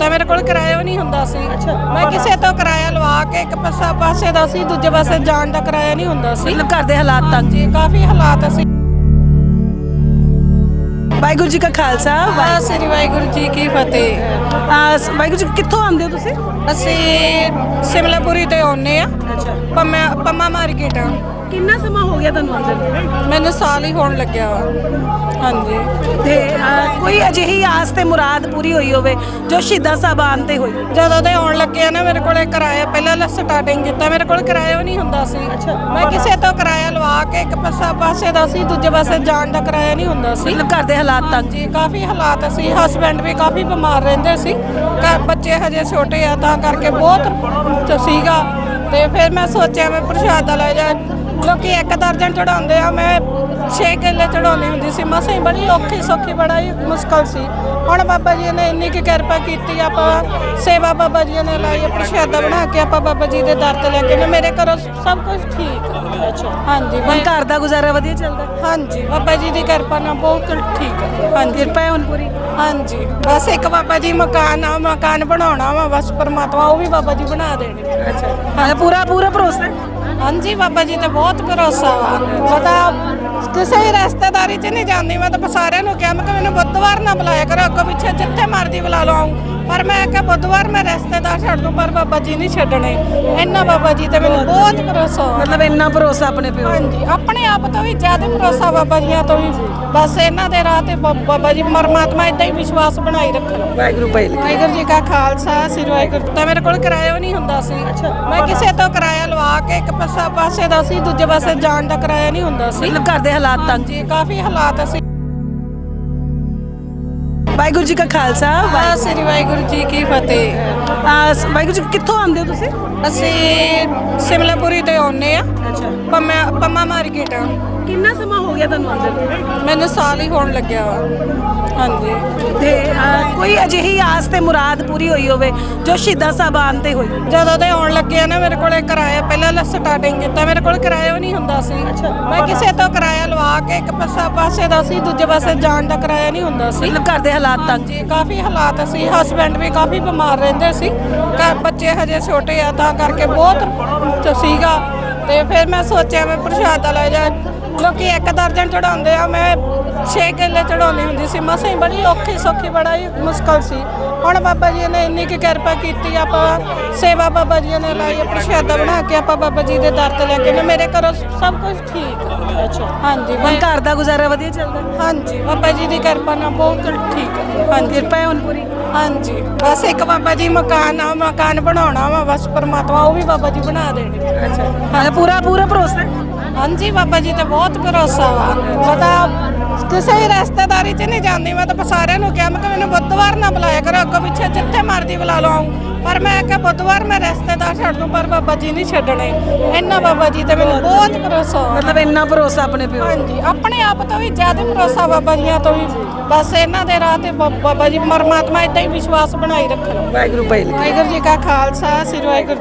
ਕੀਤਾ ਮੇਰੇ ਕੋਲ ਕਿਰਾਇਆ ਨਹੀਂ ਹੁੰਦਾ ਸੀ। ਮੈਂ ਕਿਸੇ ਤੋਂ ਕਿਰਾਇਆ ਲਵਾ ਕੇ ਇੱਕ ਪਾਸਾ ਪਾਸੇ ਦਾ ਸੀ ਦੂਜੇ ਪਾਸੇ ਜਾਣ ਦਾ ਕਿਰਾਇਆ ਨਹੀਂ ਹੁੰਦਾ ਸੀ। ਮਤਲਬ ਘਰ ਦੇ ਹਾਲਾਤ ਤੰਗ ਜੀ ਕਾਫੀ ਹਾਲਾਤ ਅਸੀਂ ਵਾਹਿਗੁਰੂ ਜੀ ਕਾ ਖਾਲਸਾ ਵਾਹਿ ਸ੍ਰੀ ਵਾਹਿਗੁਰੂ ਜੀ ਕੀ ਫਤਿਹ। ਆ, ਸ- ਵਾਹਿਗੁਰੂ ਜੀ ਕਿੱਥੋਂ ਆਉਂਦੇ ਹੋ ਤੁਸੀਂ? ਅਸੀਂ ਸਿਮਲਾਪੁਰੀ ਤੋਂ ਆਉਂਦੇ ਆ ਪੰਮਾ ਪੰਮਾ ਮਾਰਕੀਟ ਕਿੰਨਾ ਸਮਾਂ ਹੋ ਗਿਆ ਤੁਹਾਨੂੰ ਆਉਂਦੇ ਨੂੰ? ਮੈਨੂੰ ਸਾਲ ਹੀ ਹੋਣ ਲੱਗਿਆ ਵਾ। ਹਾਂਜੀ। ਤੇ ਆ, ਕੋਈ ਅਜਿਹੀ ਆਸ ਤੇ ਮੁਰਾਦ ਪੂਰੀ ਹੋਈ ਹੋਵੇ ਜੋ ਸ਼ਹੀਦਾਂ ਸਾਹਿਬ ਆਉਣ ਤੇ ਹੋਈ। ਜਦੋਂ ਦੇ ਆਉਣ ਲੱਗੇ ਆ ਨਾ ਮੇਰੇ ਕੋਲੇ ਕਿਰਾਇਆ ਪਹਿਲਾਂ ਲ ਸਟਾਰਟਿੰਗ ਕੀਤਾ ਮੇਰੇ ਕੋਲ ਕਿਰਾਇਆ ਨਹੀਂ ਹੁੰਦਾ ਸੀ। ਮੈਂ ਕਿਸੇ ਤੋਂ ਕਿਰਾਇਆ ਲਵਾ ਕੇ ਇੱਕ ਪਾਸਾ ਪਾਸੇ ਦਾ ਸੀ ਦੂਜੇ ਪਾਸੇ ਜਾਣ ਦਾ ਕਿਰਾਇਆ ਨਹੀਂ ਹੁੰਦਾ ਸੀ। ਮਤਲਬ ਘਰ ਦੇ ਹਾਲਾਤ ਤੰਗ ਜੀ ਕਾਫੀ ਹਾਲਾਤ ਸੀ। ਹਸਬੈਂਡ ਵੀ ਕਾਫੀ ਬਿਮਾਰ ਰਹਿੰਦੇ ਸੀ। ਬੱਚੇ ਹਜੇ ਛੋਟੇ ਆ ਤਾਂ ਕਰਕੇ ਬਹੁਤ ਸੀਗਾ। ਤੇ ਫਿਰ ਮੈਂ ਸੋਚਿਆ ਮੈਂ ਪ੍ਰਸ਼ਾਦ ਲੈ ਜਾ ਲੋਕੀ ਇੱਕ ਦਰਜਨ ਚੜਾਉਂਦੇ ਆ ਮੈਂ 6 ਕਿੱਲੇ ਚੜਾਉਣੀ ਹੁੰਦੀ ਸੀ। ਮਸਾਂ ਹੀ ਬੜੀ ਔਖੀ ਸੌਖੀ ਬੜਾ ਹੀ ਮੁਸ਼ਕਲ ਸੀ। ਹੁਣ ਬਾਬਾ ਜੀ ਨੇ ਇੰਨੀ ਕੁ ਕਿਰਪਾ ਕੀਤੀ ਆਪਾਂ ਸੇਵਾ ਬਾਬਾ ਜੀ ਨੇ ਲਾਈ ਪ੍ਰਸ਼ਾਦਾ ਬਣਾ ਕੇ ਆਪਾਂ ਬਾਬਾ ਜੀ ਦੇ ਦਰ ਤੇ ਲੈ ਕੇ ਮੇਰੇ ਘਰੋਂ ਸਭ ਕੁਝ ਠੀਕ। ਅੱਛਾ ਹਾਂਜੀ ਹੁਣ ਘਰ ਦਾ ਗੁਜ਼ਾਰਾ ਵਧੀਆ ਚੱਲਦਾ? ਹਾਂਜੀ ਬਾਬਾ ਜੀ ਦੀ ਕਿਰਪਾ ਨਾਲ ਬਹੁਤ ਠੀਕ। ਹੈ ਹਾਂਜੀ। ਕਿਰਪਾ ਹੈ ਹੁਣ ਪੂਰੀ? ਹਾਂਜੀ। ਬਸ ਇੱਕ ਬਾਬਾ ਜੀ ਮਕਾਨ ਆ ਮਕਾਨ ਬਣਾਉਣਾ ਵਾ ਬਸ ਪਰਮਾਤਮਾ ਉਹ ਵੀ ਬਾਬਾ ਜੀ ਬਣਾ ਦੇਣੇ ਅੱਛਾ। ਹਾਂ ਪੂਰਾ ਪੂਰਾ ਭਰੋਸਾ ਹਾਂਜੀ ਬਾਬਾ ਜੀ ਤੇ ਬਹੁਤ ਭਰੋਸਾ ਵਾ ਪਤਾ ਕਿਸੇ ਵੀ ਰਿਸ਼ਤੇਦਾਰੀ 'ਚ ਨਹੀਂ ਜਾਂਦੀ, ਮੈਂ ਤਾਂ ਸਾਰਿਆਂ ਨੂੰ ਕਿਹਾ, ਮੈਂ ਕਿ ਮੈਨੂੰ ਬੁੱਧਵਾਰ ਨਾ ਬੁਲਾਇਆ ਕਰੋ, ਅੱਗੋਂ ਪਿੱਛੇ ਜਿੱਥੇ ਮਰਜ਼ੀ ਬੁਲਾ ਲਓ ਆਊਂ। ਪਰ ਮੈਂ ਕਿਹਾ ਬੁੱਧਵਾਰ ਮੈਂ ਰਿਸ਼ਤੇਦਾਰ ਛੱਡ ਦੂੰ ਪਰ ਬਾਬਾ ਜੀ ਨਹੀਂ ਛੱਡਣੇ। ਇੰਨਾ ਬਾਬਾ ਜੀ ਤੇ ਮੈਨੂੰ ਬਹੁਤ ਭਰੋਸਾ ਮਤਲਬ ਇੰਨਾ ਭਰੋਸਾ ਆਪਣੇ ਪਿਓ ਹਾਂਜੀ ਆਪਣੇ ਆਪ ਤੋਂ ਵੀ ਜ਼ਿਆਦਾ ਭਰੋਸਾ ਬਾਬਾ ਜੀਆਂ ਤੋਂ ਵੀ। ਬਸ ਇਹਨਾਂ ਦੇ ਰਾਹ ਤੇ ਬਾਬਾ ਜੀ ਪਰਮਾਤਮਾ ਇਦਾਂ ਹੀ ਵਿਸ਼ਵਾਸ ਬਣਾਈ ਰੱਖਣ। ਵਾਹਿਗੁਰੂ ਭਾਈ ਵਾਹਿਗੁਰੂ ਜੀ ਕਾ ਖਾਲਸਾ ਸ੍ਰੀ ਵਾਹਿਗੁਰੂ। ਤਾਂ ਮੇਰੇ ਕੋਲ ਕਿਰਾਇਆ ਨਹੀਂ ਹੁੰਦਾ ਸੀ। ਮੈਂ ਕਿਸੇ ਤੋਂ ਕਿਰਾਇਆ ਲਵਾ ਕੇ ਇੱਕ ਪਾਸਾ ਪਾਸੇ ਦਾ ਸੀ ਦੂਜੇ ਪਾਸੇ ਜਾਣ ਦਾ ਕਿਰਾਇਆ ਨਹੀਂ ਹੁੰਦਾ ਸੀ। ਮਤਲਬ ਘਰ ਦੇ ਹਾਲਾਤ ਤੰਗ ਜੀ ਕਾਫੀ ਹਾਲਾਤ ਸੀ ਵਾਹਿਗੁਰੂ ਜੀ ਕਾ ਖਾਲਸਾ ਵਾਹਿ ਸ੍ਰੀ ਵਾਹਿਗੁਰੂ ਜੀ ਕੀ ਫਤਿਹ। ਆ, ਸ- ਵਾਹਿਗੁਰੂ ਜੀ ਕਿੱਥੋਂ ਆਉਂਦੇ ਹੋ ਤੁਸੀਂ? ਅਸੀਂ ਸਿਮਲਾਪੁਰੀ ਤੋਂ ਆਉਂਦੇ ਆ ਅੱਛਾ। ਪੰਮਾ ਪੰਮਾ ਮਾਰਕੀਟ ਕਿੰਨਾ ਸਮਾਂ ਹੋ ਗਿਆ ਤੁਹਾਨੂੰ ਆਉਂਦੇ ਨੂੰ? ਮੈਨੂੰ ਸਾਲ ਹੀ ਹੋਣ ਲੱਗਿਆ ਵਾ। ਹਾਂਜੀ। ਤੇ ਆ, ਕੋਈ ਅਜਿਹੀ ਆਸ ਤੇ ਮੁਰਾਦ ਪੂਰੀ ਹੋਈ ਹੋਵੇ ਜੋ ਸ਼ਹੀਦਾਂ ਸਾਹਿਬ ਆਉਣ ਤੇ ਹੋਈ। ਜਦੋਂ ਦੇ ਆਉਣ ਲੱਗੇ ਆ ਨਾ ਮੇਰੇ ਕੋਲੇ ਕਿਰਾਇਆ ਪਹਿਲਾਂ ਲ ਸਟਾਰਟਿੰਗ ਕੀਤਾ ਮੇਰੇ ਕੋਲ ਕਿਰਾਇਆ ਨਹੀਂ ਹੁੰਦਾ ਸੀ। ਮੈਂ ਕਿਸੇ ਤੋਂ ਕਿਰਾਇਆ ਲਵਾ ਕੇ ਇੱਕ ਪਾਸਾ ਪਾਸੇ ਦਾ ਸੀ ਦੂਜੇ ਪਾਸੇ ਜਾਣ ਦਾ ਕਿਰਾਇਆ ਨਹੀਂ ਹੁੰਦਾ ਸੀ। ਮਤਲਬ ਘਰ ਦੇ ਹਾਲਾਤ ਤੰਗ ਜੀ ਕਾਫੀ ਹਾਲਾਤ ਸੀ ਹਸਬੈਂਡ ਵੀ ਕਾਫੀ ਬਿਮਾਰ ਰਹਿੰਦੇ ਸੀ। ਘਰ ਬੱਚੇ ਹਜੇ ਛੋਟੇ ਆ ਤਾਂ ਕਰਕੇ ਬਹੁਤ ਸੀਗਾ। ਤੇ ਫਿਰ ਮੈਂ ਸੋਚਿਆ ਮੈਂ ਪ੍ਰਸ਼ਾਦ ਲੈ ਜਾ ਲੋਕੀ ਇੱਕ ਦਰਜਨ ਚੜਾਉਂਦੇ ਆ ਮੈਂ 6 ਕਿੱਲੇ ਚੜਾਉਣੀ ਹੁੰਦੀ ਸੀ। ਮਸਾਂ ਹੀ ਬੜੀ ਔਖੀ ਸੌਖੀ ਬੜਾ ਹੀ ਮੁਸ਼ਕਲ ਸੀ। ਹੁਣ ਬਾਬਾ ਜੀ ਨੇ ਇੰਨੀ ਕੁ ਕਿਰਪਾ ਕੀਤੀ ਆਪਾਂ ਸੇਵਾ ਬਾਬਾ ਜੀ ਨੇ ਲਾਈ ਪ੍ਰਸ਼ਾਦਾ ਬਣਾ ਕੇ ਆਪਾਂ ਬਾਬਾ ਜੀ ਦੇ ਦਰ ਤੇ ਲੈ ਕੇ ਨਾ ਮੇਰੇ ਘਰੋਂ ਸਭ ਕੁਝ ਠੀਕ। ਅੱਛਾ। ਹਾਂਜੀ ਹੁਣ ਘਰ ਦਾ ਗੁਜ਼ਾਰਾ ਵਧੀਆ ਚੱਲਦਾ? ਹਾਂਜੀ ਬਾਬਾ ਜੀ ਦੀ ਕਿਰਪਾ ਨਾਲ ਬਹੁਤ ਠੀਕ। ਹੈ ਹਾਂਜੀ। ਕਿਰਪਾ ਹੈ ਹੁਣ ਪੂਰੀ? ਹਾਂਜੀ। ਬਸ ਇੱਕ ਬਾਬਾ ਜੀ ਮਕਾਨ ਆ ਮਕਾਨ ਬਣਾਉਣਾ ਵਾ ਬਸ ਪਰਮਾਤਮਾ ਉਹ ਵੀ ਬਾਬਾ ਜੀ ਬਣਾ ਦੇਣੇ ਅੱਛਾ। ਹਾਂ ਪੂਰਾ ਪੂਰਾ ਭਰੋਸਾ ਹਾਂਜੀ ਬਾਬਾ ਜੀ ਤੇ ਬਹੁਤ ਭਰੋਸਾ ਵਾ। ਪਤਾ ਕਿਸੇ ਵੀ ਰਿਸ਼ਤੇਦਾਰੀ 'ਚ ਨਹੀਂ ਜਾਂਦੀ ਮੈਂ ਤਾਂ ਸਾਰਿਆਂ ਨੂੰ ਕਿਹਾ ਮੈਂ ਕਿ ਮੈਨੂੰ ਬੁੱਧਵਾਰ ਨਾ ਬੁਲਾਇਆ ਕਰੋ ਅੱਗੋਂ ਪਿੱਛੇ ਜਿੱਥੇ ਮਰਜ਼ੀ ਬੁਲਾ ਲਓ। ਪਰ ਮੈਂ ਕਿਹਾ ਬੁੱਧਵਾਰ ਮੈਂ ਰਿਸ਼ਤੇਦਾਰ ਛੱਡ ਦੂੰ ਪਰ ਬਾਬਾ ਜੀ ਨਹੀਂ ਛੱਡਣੇ। ਇੰਨਾ ਬਾਬਾ ਜੀ ਤੇ ਮੈਨੂੰ ਬਹੁਤ ਭਰੋਸਾ ਵਾ। ਮਤਲਬ ਇੰਨਾ ਭਰੋਸਾ ਆਪਣੇ ਪਿਓ ਹਾਂਜੀ ਆਪਣੇ ਆਪ ਤੋਂ ਵੀ ਜ਼ਿਆਦਾ ਭਰੋਸਾ ਬਾਬਾ ਜੀਆਂ ਤੋਂ ਵੀ। ਬਸ ਇਹਨਾਂ ਦੇ ਰਾਹ ਤੇ ਬਾ- ਬਾਬਾ ਜੀ ਪਰਮਾਤਮਾ ਇਦਾਂ ਹੀ ਵਿਸ਼ਵਾਸ ਬਣਾਈ ਰੱਖਣ। ਵਾਹਿਗੁਰੂ ਭਾਈ ਵਾਹਿਗੁਰੂ ਜੀ ਕਾ ਖਾਲਸਾ ਸ੍ਰੀ ਵਾਹਿਗੁਰੂ